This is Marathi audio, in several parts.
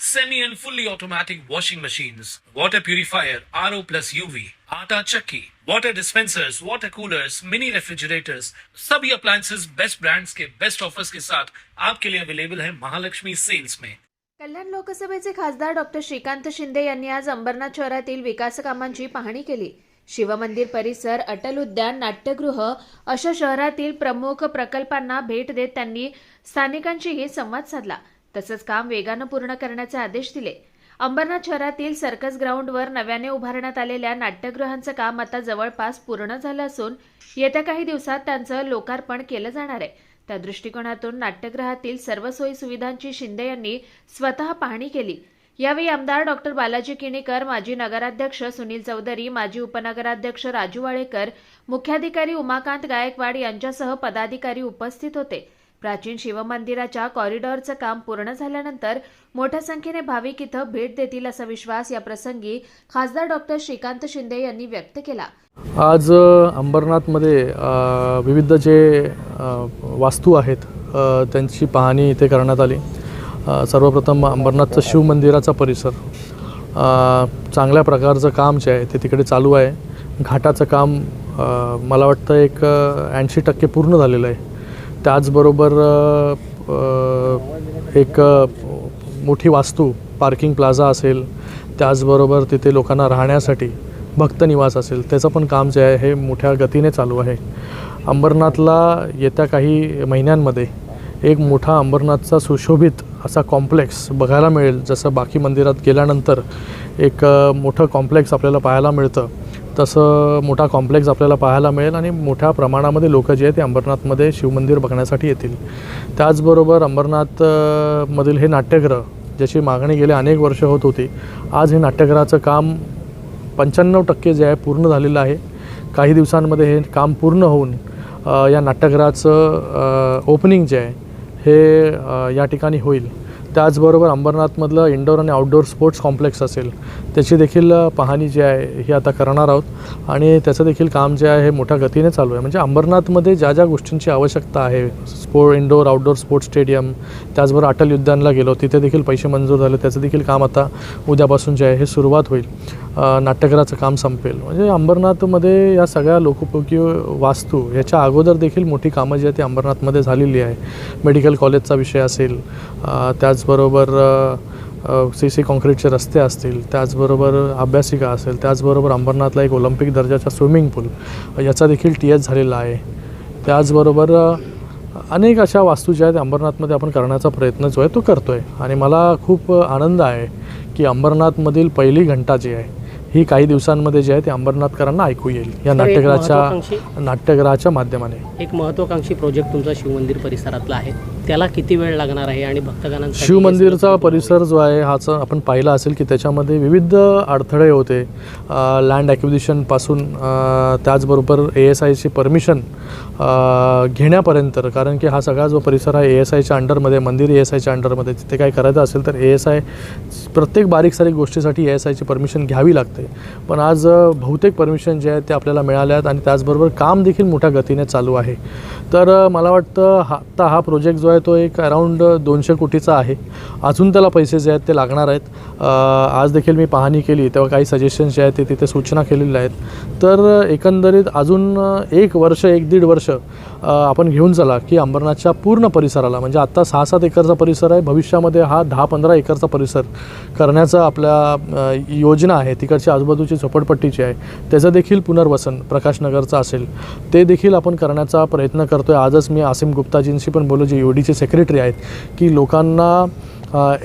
semi and fully automatic washing machines, water purifier, RO plus UV, आटा चक्की, water dispensers, water coolers, mini refrigerators, सभी appliances बेस्ट brands के बेस्ट ऑफर्स के साथ आपके लिए अवेलेबल है महालक्ष्मी सेल्स में कल्याण लोकसभेचे खासदार डॉक्टर श्रीकांत शिंदे यांनी आज अंबरनाथ शहरातील विकास कामांची पाहणी केली. शिवमंदिर परिसर अटल उद्यान नाट्यगृह अशा शहरातील प्रमुख प्रकल्पांना भेट देत त्यांनी स्थानिकांशीही संवाद साधला. तसंच काम वेगानं पूर्ण करण्याचे आदेश दिले. अंबरनाथ शहरातील सर्कस ग्राउंडवर नव्याने उभारण्यात आलेल्या नाट्यगृहांचं काम आता जवळपास पूर्ण झालं असून येत्या काही दिवसात त्यांचं लोकार्पण केलं जाणार आहे. त्या दृष्टिकोनातून नाट्यगृहातील सर्व सोयी सुविधांची शिंदे यांनी स्वतः पाहणी केली. यावेळी आमदार डॉक्टर बालाजी किणीकर माजी नगराध्यक्ष सुनील चौधरी माजी उपनगराध्यक्ष राजू वाळेकर मुख्याधिकारी उमाकांत गायकवाड यांच्यासह पदाधिकारी उपस्थित होते. प्राचीन शिवमंदिराच्या कॉरिडॉरचं काम पूर्ण झाल्यानंतर मोठ्या संख्येने भाविक इथं भेट देतील असा विश्वास या प्रसंगी खासदार डॉक्टर श्रीकांत शिंदे यांनी व्यक्त केला. आज अंबरनाथमध्ये विविध जे वास्तू आहेत त्यांची पाहणी इथे करण्यात आली. सर्वप्रथम अंबरनाथचं शिवमंदिराचा परिसर. चांगल्या प्रकारचं काम जे आहे ते तिकडे चालू आहे. घाटाचं काम मला वाटतं एक ऐंशी टक्के पूर्ण झालेलं आहे. त्याचबरोबर एक मोठी वास्तू पार्किंग प्लाझा असेल त्याचबरोबर तिथे लोकांना राहण्यासाठी भक्त निवास असेल त्याचं पण काम जे आहे हे मोठ्या गतीने चालू आहे. अंबरनाथला येत्या काही महिन्यांमध्ये एक मोठा अंबरनाथचा सुशोभित असा कॉम्प्लेक्स बघायला मिळेल. जसं बाकी मंदिरात गेल्यानंतर एक मोठं कॉम्प्लेक्स आपल्याला पाहायला मिळतं. तसं मोठा कॉम्प्लेक्स आपल्याला पाहायला मिळेल आणि मोठ्या प्रमाणामध्ये लोक जे आहेत ते अंबरनाथमध्ये शिवमंदिर बघण्यासाठी येतील. त्याचबरोबर अंबरनाथ मधील हे नाट्यगृह ज्याची मागणी गेले अनेक वर्ष होत होती आज हे नाट्यगृहाचं काम पंच्याण्णव टक्के जे आहे पूर्ण झालेलं आहे. काही दिवसांमध्ये हे काम पूर्ण होऊन या नाट्यगृहाचं ओपनिंग जे आहे हे या ठिकाणी होईल. त्याचबरोबर अंबरनाथमधलं इंडोर आणि आउटडोर स्पोर्ट्स कॉम्प्लेक्स असेल त्याची देखील पाहणी जी आहे ही आता करणार आहोत. आणि त्याचं देखील काम जे आहे हे मोठ्या गतीने चालू आहे. म्हणजे अंबरनाथमध्ये ज्या ज्या गोष्टींची आवश्यकता आहे sport indoor outdoor sports stadium त्याचबरोबर अटल उद्यानला गेलो. तिथे देखील पैसे मंजूर झाले. त्याचं देखील काम आता उद्यापासून जे आहे हे सुरुवात होईल. अ, काम संपेल. म्हणजे अंबरनाथमध्ये या सगळ्या लोकोपयोगी वास्तू याच्या अगोदर देखील मोठी कामं जी आहे ती अंबरनाथमध्ये झालेली आहे. मेडिकल कॉलेजचा विषय असेल त्याचबरोबर सी सी कॉन्क्रीटचे रस्ते असतील त्याचबरोबर अभ्यासिका असेल त्याचबरोबर अंबरनाथला एक ऑलिम्पिक दर्जाचा स्विमिंग पूल याचा देखील टी एच झालेला आहे. त्याचबरोबर अनेक अशा वास्तू ज्या आहेत अंबरनाथमध्ये आपण करण्याचा प्रयत्न जो आहे तो करतो आहे आणि मला खूप आनंद आहे की अंबरनाथमधील पहिली घंटा जी आहे ही काही दिवसांमध्ये जी आहे ती अंबरनाथकरांना ऐकू येईल. या नाट्यगृहाच्या महत्त्वाकांक्षी- नाट्यगृहाच्या माध्यमाने. एक महत्त्वाकांक्षी प्रोजेक्ट तुमचा शिवमंदिर परिसरातला आहे. त्याला किती वेळ लागणार आहे आणि भक्तगणांसाठी शिवमंदिरचा परिसर जो आहे हाच आपण पाहिला असेल की त्याच्यामध्ये विविध अडथळे होते. लँड ॲक्विजिशनपासून त्याचबरोबर ए एस आयची परमिशन घेण्यापर्यंत. कारण की हा सगळा जो परिसर आहे ए एस आयच्या अंडरमध्ये मंदिर ए एस आयच्या अंडरमध्ये तिथे काही करायचं असेल तर ए एस आय प्रत्येक बारीक सारीक गोष्टीसाठी ए एस आयची परमिशन घ्यावी लागते. पण आज बहुतेक परमिशन जे आहेत ते आपल्याला मिळाल्या आहेत आणि त्याचबरोबर काम देखील मोठ्या गतीने चालू आहे. तर मला वाटतं हा आत्ता हा प्रोजेक्ट जो आहे तो एक अराऊंड दोनशे कोटीचा आहे. अजून त्याला पैसे जे आहेत ते लागणार आहेत. आज देखील मी पाहणी केली तेव्हा काही सजेशन्स जे आहेत ते तिथे सूचना केलेल्या आहेत. तर एकंदरीत अजून एक वर्ष एक दीड वर्ष आपण घेऊन चला की अंबरनाथच्या पूर्ण परिसराला म्हणजे आत्ता सहा सात एकरचा परिसर आहे भविष्यामध्ये हा दहा पंधरा एकरचा परिसर करण्याचा आपल्या योजना आहे तिकडची आजूबाजूची झोपडपट्टीची आहे. त्याचं देखील पुनर्वसन प्रकाशनगरचं असेल. ते देखील आपण करण्याचा प्रयत्न करतो आहे आजच मी आसिम गुप्ताजींशी पण बोललो जे यू डीचे सेक्रेटरी आहेत की लोकांना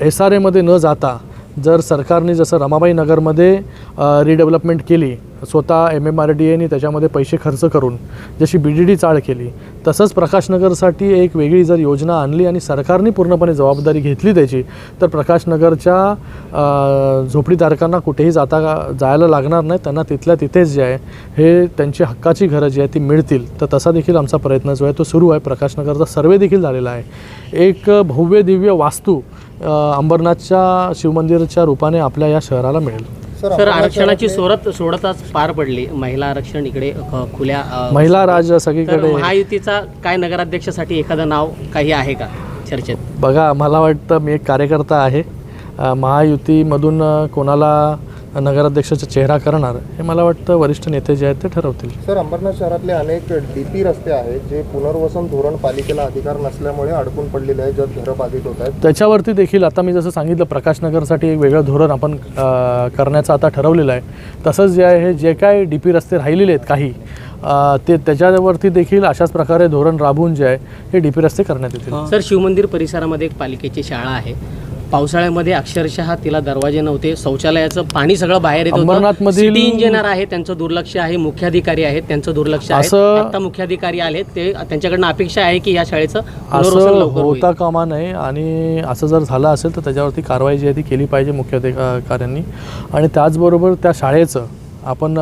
एस आर एमध्ये न जाता जर सरकारने जसं रमाबाई नगरमध्ये रिडेव्हलपमेंट केली स्वतः एम एम आर डी एने त्याच्यामध्ये पैसे खर्च करून जशी बी डी डी चाळ केली तसंच प्रकाशनगरसाठी एक वेगळी जर योजना आणली आणि सरकारने पूर्णपणे जबाबदारी घेतली त्याची तर प्रकाशनगरच्या झोपडीधारकांना कुठेही जाता जायला लागणार नाही. त्यांना तिथल्या तिथेच जे आहे हे त्यांची हक्काची घरं जी आहे ती मिळतील. तर तसा देखील आमचा प्रयत्न जो आहे तो सुरू आहे. प्रकाशनगरचा सर्वे देखील झालेला आहे. एक भव्य दिव्य वास्तू अंबरनाथच्या शिवमंदिराच्या रूपाने आपल्या या शहराला मिळेल. सर आरक्षणाची सोडत सोडतच पार पडली. महिला आरक्षण इकडे खुल्या महिला राज सगळीकडे. महायुतीचा काय नगराध्यक्षासाठी एखादं नाव काही आहे का चर्चेत? बघा मला वाटतं मी एक कार्यकर्ता आहे. महायुतीमधून कोणाला नगराध्यक्षाचा चेहरा करणार हे मला वाटतं वरिष्ठ नेते जे आहेत ते ठरवतील. सर अंबरनाथ शहरातले अनेक डीपी रस्ते आहेत जे पुनर्वसन धोरण पालिकेला अधिकार नसल्यामुळे अडकून पडलेले आहेत ज्यात घरं बाधित होत आहेत. त्याच्यावरती देखील आता मी जसं सांगितलं प्रकाशनगरसाठी एक वेगळं धोरण आपण करण्याचं आता ठरवलेलं आहे. तसंच जे आहे हे जे काय डी पी रस्ते राहिलेले आहेत काही ते त्याच्यावरती देखील अशाच प्रकारे धोरण राबवून जे आहे हे डी पी रस्ते करण्यात येतील. सर शिवमंदिर परिसरामध्ये एक पालिकेची शाळा आहे. पावसाळ्यामध्ये अक्षरशः तिला दरवाजे नव्हते. शौचालयाचं पाणी सगळं बाहेर येत सिटी इंजिनियर आहे त्यांचं दुर्लक्ष आहे मुख्याधिकारी आहेत त्यांचं दुर्लक्ष आहे. असं- आता मुख्याधिकारी आले ते त्यांच्याकडनं अपेक्षा आहे की या शाळेचं. होता कामा नये आणि असं जर झालं असेल तर त्याच्यावरती कारवाई जी आहे ती केली पाहिजे मुख्याधिकाऱ्यांनी. आणि त्याचबरोबर त्या शाळेचं आपण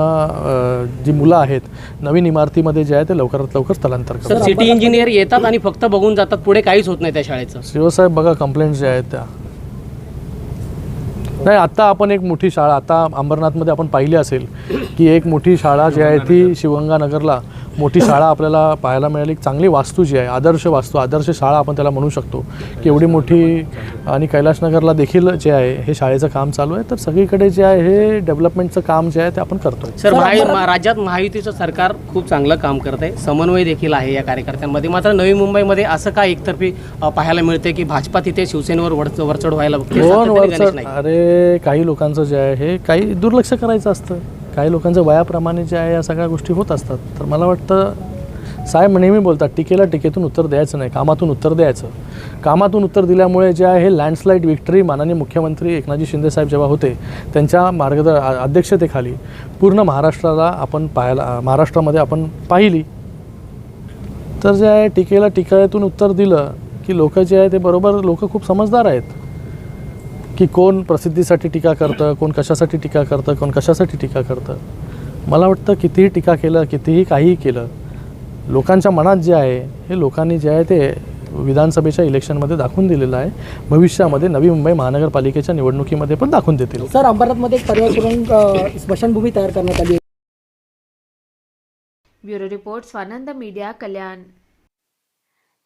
जी मुलं आहेत नवीन इमारतीमध्ये जे आहे ते लवकरात लवकर स्थलांतर करू. सर सिटी इंजिनियर येतात आणि फक्त बघून जातात पुढे काहीच होत नाही त्या शाळेचं. शिवसाहेब बघा कंप्लेंट्स ज्या आहेत त्या. नाही आत्ता आपण एक मोठी शाळा आता अंबरनाथमध्ये आपण पाहिली असेल की एक मोठी शाळा जी आहे ती शिवगंगानगरला मोठी शाळा आपल्याला पाहायला मिळाली. एक चांगली वास्तू जी आहे आदर्श वास्तू आदर्श शाळा आपण त्याला म्हणू शकतो. की एवढी मोठी आणि कैलाशनगरला देखील जे आहे हे शाळेचं काम चालू आहे. तर सगळीकडे जे आहे हे डेव्हलपमेंटचं काम जे आहे ते आपण करतोय. सर महा राज्यात महायुतीचं सरकार खूप चांगलं काम करत आहे. समन्वय देखील आहे या कार्यकर्त्यांमध्ये. मात्र नवी मुंबईमध्ये असं का एकतर्फी पाहायला मिळते की भाजपा तिथे शिवसेनेवर वरच- वरचढ व्हायला नाईक. अरे काही लोकांचं जे आहे हे काही दुर्लक्ष करायचं असतं. काही लोकांचं वयाप्रमाणे जे आहे या सगळ्या गोष्टी होत असतात. तर मला वाटतं साहेब नेहमी बोलतात टीकेला टीकेतून उत्तर द्यायचं नाही कामातून उत्तर द्यायचं. कामातून उत्तर दिल्यामुळे जे आहे लँडस्लाईड विक्टरी माननीय मुख्यमंत्री एकनाथजी शिंदेसाहेब जेव्हा होते त्यांच्या मार्गद अध्यक्षतेखाली पूर्ण महाराष्ट्राला आपण पाहायला महाराष्ट्रामध्ये आपण पाहिली. तर जे आहे टीकेला टीकेतून उत्तर दिलं की लोक जे आहे ते बरोबर लोक खूप समजदार आहेत. की कोण प्रसिद्धीसाठी टीका करतं कोण कशासाठी टीका करतं कोण कशासाठी टीका करतं. मला वाटतं कितीही टीका केलं कितीही काहीही केलं लोकांच्या मनात जे आहे हे लोकांनी जे आहे ते विधानसभेच्या इलेक्शनमध्ये दाखवून दिलेलं आहे. भविष्यामध्ये नवी मुंबई महानगरपालिकेच्या निवडणुकीमध्ये पण दाखवून देतील. सर अंबरनाथमध्ये एक अ, स्मशानभूमी तयार करण्यात आली. Bureau report Swanand media Kalyan.